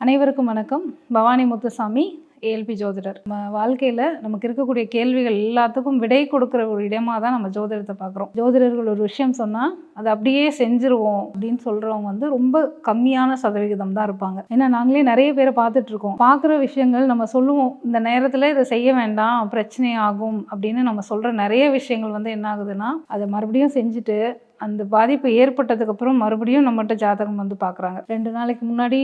அனைவருக்கும் வணக்கம். பவானி முத்துசாமி ஏஎல்பி ஜோதிடர். நம்ம வாழ்க்கையில் நமக்கு இருக்கக்கூடிய கேள்விகள் எல்லாத்துக்கும் விடை கொடுக்குற ஒரு இடமாக தான் நம்ம ஜோதிடத்தை பார்க்குறோம். ஜோதிடர்கள் ஒரு விஷயம் சொன்னால் அதை அப்படியே செஞ்சுருவோம் அப்படின்னு சொல்கிறவங்க வந்து ரொம்ப கம்மியான சதவிகிதம் தான் இருப்பாங்க. ஏன்னா நாங்களே நிறைய பேரை பார்த்துட்ருக்கோம் பார்க்குற விஷயங்கள் நம்ம சொல்லுவோம். இந்த நேரத்தில் இதை செய்ய வேண்டாம் பிரச்சனை ஆகும் அப்படின்னு நம்ம சொல்கிற நிறைய விஷயங்கள் வந்து என்ன ஆகுதுன்னா அதை மறுபடியும் செஞ்சுட்டு அந்த பாதிப்பு ஏற்பட்டதுக்கப்புறம் மறுபடியும் நம்மகிட்ட ஜாதகம் வந்து பார்க்குறாங்க ரெண்டு நாளைக்கு முன்னாடி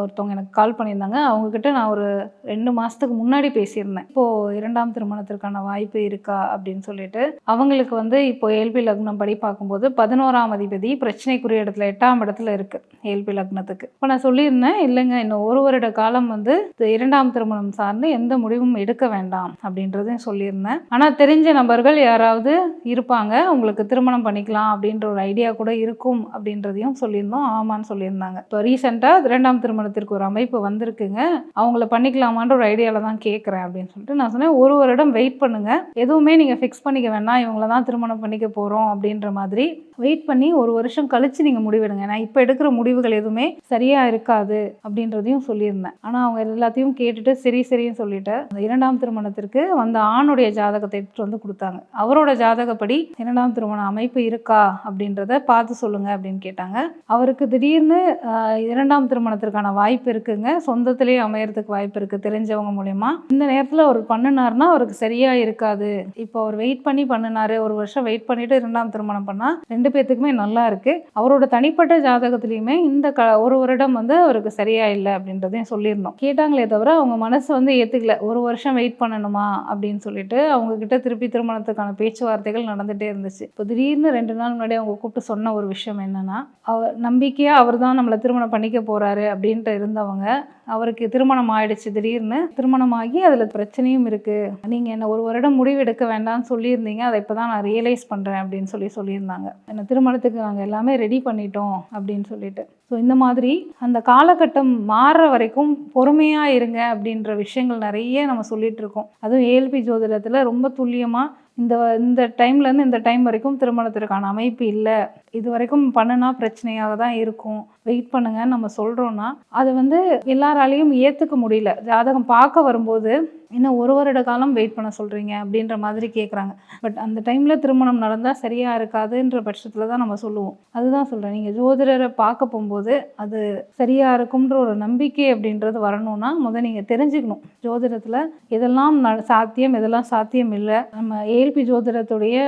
ஒருத்தவங்க எனக்கு கால் பண்ணியிருந்தாங்க. அவங்கக்கிட்ட நான் ஒரு ரெண்டு மாதத்துக்கு முன்னாடி பேசியிருந்தேன். இப்போது இரண்டாம் திருமணத்திற்கான வாய்ப்பு இருக்கா அப்படின்னு சொல்லிட்டு. அவங்களுக்கு வந்து இப்போ ஏல்பி லக்னம் படி பார்க்கும்போது பதினோராம் அதிபதி பிரச்சனைக்குரிய இடத்துல எட்டாம் இடத்துல இருக்குது ஏல்பி லக்னத்துக்கு. இப்போ நான் சொல்லியிருந்தேன் இல்லைங்க இன்னும் ஒரு வருட காலம் வந்து இரண்டாம் திருமணம் சார்ந்து எந்த முடிவும் எடுக்க வேண்டாம் அப்படின்றதையும் சொல்லியிருந்தேன். ஆனால் தெரிஞ்ச நபர்கள் யாராவது இருப்பாங்க உங்களுக்கு திருமணம் பண்ணிக்கலாம் அப்படின்னு அப்படின்ற ஒரு ஐடியா கூட இருக்கும் அப்படின்றதையும் சொல்லியிருந்தோம். ஆமான்னு சொல்லியிருந்தாங்க. இப்போ ரீசெண்டாக இரண்டாம் திருமணத்திற்கு ஒரு அமைப்பு வந்திருக்குங்க. அவங்கள பண்ணிக்கலாமான்ற ஒரு ஐடியாவில் தான் கேட்குறேன் அப்படின்னு சொல்லிட்டு நான் சொன்னேன் ஒரு வருடம் வெயிட் பண்ணுங்க. எதுவுமே நீங்கள் ஃபிக்ஸ் பண்ணிக்க வேணாம் இவங்கள தான் திருமணம் பண்ணிக்க போகிறோம் அப்படின்ற மாதிரி வெயிட் பண்ணி ஒரு வருஷம் கழித்து நீங்கள் முடிவெடுங்க. நான் இப்போ எடுக்கிற முடிவுகள் எதுவுமே சரியாக இருக்காது அப்படின்றதையும் சொல்லியிருந்தேன். ஆனால் அவங்க எல்லாத்தையும் கேட்டுட்டு சரி சரின்னு சொல்லிட்டு அந்த இரண்டாம் திருமணத்திற்கு வந்த ஆணுடைய ஜாதகத்தை எடுத்துகிட்டு வந்து கொடுத்தாங்க. அவரோட ஜாதகப்படி இரண்டாம் திருமண அமைப்பு இருக்கா அப்படின்றத பார்த்து சொல்லுங்கள் அப்படின்னு கேட்டாங்க. அவருக்கு திடீர்னு இரண்டாம் திருமணத்திற்கான வாய்ப்பு இருக்குங்க. சொந்தத்திலேயே அமையறதுக்கு வாய்ப்பு இருக்குது தெரிஞ்சவங்க மூலயமா. இந்த நேரத்தில் அவர் பண்ணினார்னா அவருக்கு சரியாக இருக்காது. இப்போ அவர் வெயிட் பண்ணி பண்ணினாரு. ஒரு வருஷம் வெயிட் பண்ணிட்டு இரண்டாம் திருமணம் பண்ணால் ரெண்டு பேர்த்துக்குமே நல்லா இருக்குது அவரோட தனிப்பட்ட ஜாதகத்துலேயுமே இந்த க ஒரு வருடம் வந்து அவருக்கு சரியா இல்லை அப்படின்றதையும் சொல்லியிருந்தோம். கேட்டாங்களே தவிர அவங்க மனசு வந்து ஏற்றுக்கல ஒரு வருஷம் வெயிட் பண்ணணுமா அப்படின்னு சொல்லிட்டு அவங்க கிட்ட திருப்பி திருமணத்துக்கான பேச்சுவார்த்தைகள் நடந்துகிட்டே இருந்துச்சு. இப்போ திடீர்னு ரெண்டு நாள் முன்னாடி அவங்க கூப்பிட்டு சொன்ன ஒரு விஷயம் என்னென்னா அவர் நம்பிக்கையாக அவர் தான் நம்மளை திருமணம் பண்ணிக்க போகிறாரு அப்படின்ட்டு இருந்தவங்க அவருக்கு திருமணம் ஆயிடுச்சு திடீர்னு திருமணமாகி அதில் பிரச்சனையும் இருக்குது நீங்கள் என்ன ஒரு வருடம் முடிவு எடுக்க வேண்டாம்னு சொல்லியிருந்தீங்க அதை இப்போ தான் நான் ரியலைஸ் பண்ணுறேன் அப்படின்னு சொல்லி சொல்லியிருந்தாங்க. என்ன திருமணத்துக்கு நாங்கள் எல்லாமே ரெடி பண்ணிட்டோம் அப்படின்னு சொல்லிட்டு. ஸோ இந்த மாதிரி அந்த காலகட்டம் மாறுற வரைக்கும் பொறுமையாக இருங்க அப்படின்ற விஷயங்கள் நிறைய நம்ம சொல்லிகிட்டு இருக்கோம். அதுவும் ஏஎல்பி ஜோதிடத்தில் ரொம்ப துல்லியமாக இந்த இந்த டைம்லேருந்து இந்த டைம் வரைக்கும் திருமணத்திற்கான அமைப்பு இல்லை. இது வரைக்கும் பண்ணுனா பிரச்சனையாக தான் இருக்கும். வெயிட் பண்ணுங்கன்னு நம்ம சொல்கிறோன்னா அது வந்து எல்லாராலையும் ஏற்றுக்க முடியல. ஜாதகம் பார்க்க வரும்போது என்ன ஒரு வருட காலம் வெயிட் பண்ண சொல்கிறீங்க அப்படின்ற மாதிரி கேட்குறாங்க பட் அந்த டைமில் திருமணம் நடந்தால் சரியாக இருக்காதுன்ற பட்சத்தில் தான் நம்ம சொல்லுவோம். அதுதான் சொல்கிறேன் நீங்கள் ஜோதிடரை பார்க்க போகும்போது அது சரியாக இருக்கும்ன்ற ஒரு நம்பிக்கை அப்படின்றது வரணும்னா முதல் நீங்கள் தெரிஞ்சுக்கணும். ஜோதிடத்தில் இதெல்லாம் ந சாத்தியம் இதெல்லாம் சாத்தியம் இல்லை. நம்ம ஏல்பி ஜோதிடத்துடைய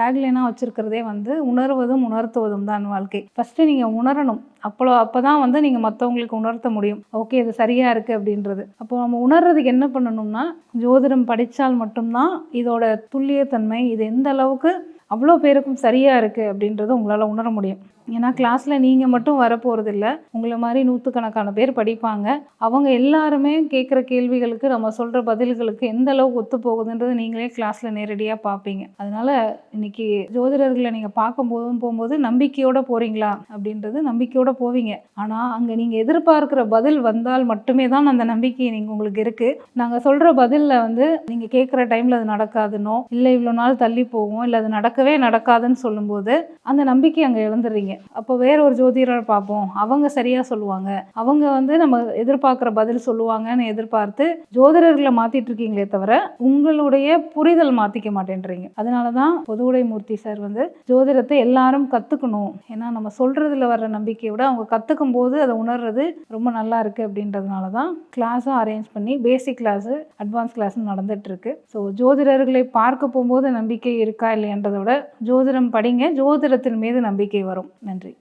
டேக்லைனாக வச்சுருக்கிறதே வந்து உணர்வதும் உணர்த்துவதும் தான் வாழ்க்கை. ஃபஸ்ட்டு நீங்கள் உணரணும். அப்போ அப்போ தான் வந்து நீங்கள் மற்றவங்களுக்கு உணர்த்த முடியும். ஓகே இது சரியாக இருக்குது அப்படின்றது. அப்போ நம்ம உணர்றதுக்கு என்ன பண்ணணும்னா ஜோதிடம் படித்தால் மட்டும்தான் இதோட துல்லியத்தன்மை இது எந்த அளவுக்கு அவ்வளோ பேருக்கும் சரியாக இருக்குது அப்படின்றத உங்களால் உணர முடியும். ஏன்னா கிளாஸில் நீங்கள் மட்டும் வரப்போகிறதில்ல உங்களை மாதிரி நூற்றுக்கணக்கான பேர் படிப்பாங்க. அவங்க எல்லாருமே கேட்குற கேள்விகளுக்கு நம்ம சொல்கிற பதில்களுக்கு எந்த அளவுக்கு ஒத்து போகுதுன்றது நீங்களே கிளாஸில் நேரடியாக பார்ப்பீங்க அதனால் இன்றைக்கி ஜோதிடர்களை நீங்கள் பார்க்கும்போதும் போகும்போது நம்பிக்கையோடு போகிறீங்களா அப்படின்றது நம்பிக்கையோடு போவீங்க. ஆனால் அங்கே நீங்கள் எதிர்பார்க்குற பதில் வந்தால் மட்டுமே தான் அந்த நம்பிக்கை நீங்கள் உங்களுக்கு இருக்குது நாங்கள் சொல்கிற பதிலில் வந்து நீங்கள் கேட்குற டைமில் அது நடக்காதுன்னோ இல்லை இவ்வளோ நாள் தள்ளி போகும் இல்லை அது நடக்கவே நடக்காதுன்னு சொல்லும்போது அந்த நம்பிக்கை அங்கே இழந்துடுறீங்க அப்போ வேற ஒரு ஜோதிடரை பார்ப்போம். அவங்க சரியாக சொல்லுவாங்க. அவங்க வந்து நம்ம எதிர்பார்க்குற பதில் சொல்லுவாங்கன்னு எதிர்பார்த்து ஜோதிடர்களை மாற்றிட்டு இருக்கீங்களே தவிர உங்களுடைய புரிதல் மாற்றிக்க மாட்டேன்றீங்க. அதனால தான் பொதுவுடை மூர்த்தி சார் வந்து ஜோதிடத்தை எல்லாரும் கற்றுக்கணும் ஏன்னா நம்ம சொல்கிறதுல வர்ற நம்பிக்கையை விட அவங்க கற்றுக்கும் போது அதை உணர்றது ரொம்ப நல்லா இருக்குது அப்படின்றதுனால தான் கிளாஸும் அரேஞ்ச் பண்ணி பேசிக் கிளாஸு அட்வான்ஸ் கிளாஸும் நடந்துட்டு இருக்கு. ஸோ ஜோதிடர்களை பார்க்க போகும்போது நம்பிக்கை இருக்கா இல்லையன்றதை விட ஜோதிடம் படிங்க ஜோதிடத்தின் மீது நம்பிக்கை வரும். நன்றி.